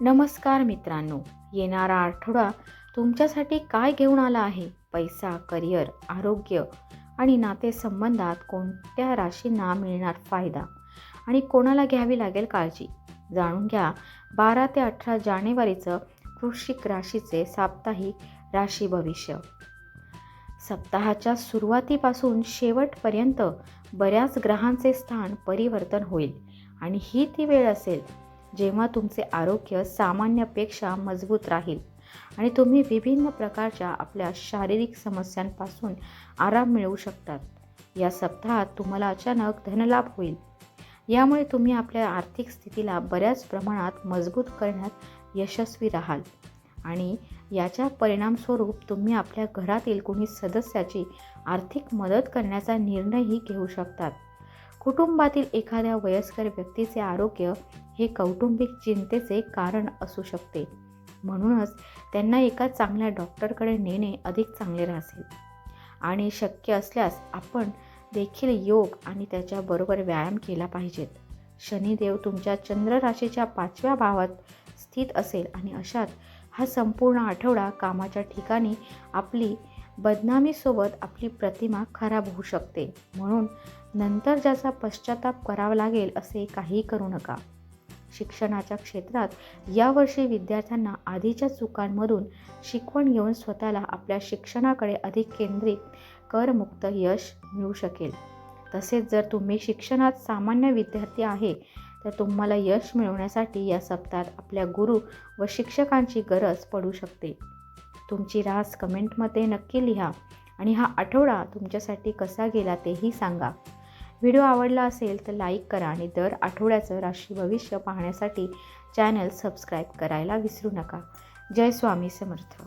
नमस्कार मित्रांनो येणारा आठवडा तुमच्यासाठी काय घेऊन आला आहे? पैसा करिअर आरोग्य आणि नातेसंबंधात कोणत्या राशींना मिळणार फायदा आणि कोणाला घ्यावी लागेल काळजी? जाणून घ्या. बारा ते अठरा जानेवारीचं वृश्चिक राशीचे साप्ताहिक राशी भविष्य. सप्ताहाच्या सुरुवातीपासून शेवटपर्यंत बऱ्याच ग्रहांचे स्थान परिवर्तन होईल आणि ही ती वेळ असेल जेव्हा तुमचे आरोग्य सामान्यापेक्षा मजबूत राहील आणि तुम्ही विभिन्न प्रकारच्या आपल्या शारीरिक समस्यांपासून आराम मिळवू शकतात. या सप्ताहात तुम्हाला अचानक धनलाभ होईल. यामुळे तुम्ही आपल्या आर्थिक स्थितीला बऱ्याच प्रमाणात मजबूत करण्यात यशस्वी राहाल आणि याच्या परिणामस्वरूप तुम्ही आपल्या घरातील कोणी सदस्याची आर्थिक मदत करण्याचा निर्णयही घेऊ शकतात. कुटुंबातील एखाद्या वयस्कर व्यक्तीचे आरोग्य हे कौटुंबिक चिंतेचे कारण असू शकते. म्हणूनच त्यांना एका चांगल्या डॉक्टरकडे नेणे अधिक चांगले राहतील आणि शक्य असल्यास आपण देखील योग आणि त्याच्याबरोबर व्यायाम केला पाहिजेत शनिदेव तुमच्या चंद्र राशीच्या पाचव्या भावात स्थित असेल आणि अशात हा संपूर्ण आठवडा कामाच्या ठिकाणी आपली बदनामीसोबत आपली प्रतिमा खराब होऊ शकते. म्हणून नंतर ज्याचा पश्चाताप करावा लागेल असे काही करू नका. शिक्षणाच्या क्षेत्रात यावर्षी विद्यार्थ्यांना आधीच्या चुकांमधून शिकवण घेऊन स्वतःला आपल्या शिक्षणाकडे अधिक केंद्रित करमुक्त यश मिळू शकेल. तसेच जर तुम्ही शिक्षणात सामान्य विद्यार्थी आहे तर तुम्हाला यश मिळवण्यासाठी या सप्ताहात आपल्या गुरु व शिक्षकांची गरज पडू शकते. तुमची रास कमेंटमध्ये नक्की लिहा आणि हा आठवडा तुमच्यासाठी कसा गेला तेही सांगा. व्हिडिओ आवडला असेल तर लाईक करा आणि दर आठवड्याचं राशी भविष्य पाहण्यासाठी चॅनल सबस्क्राईब करायला विसरू नका. जय स्वामी समर्थ.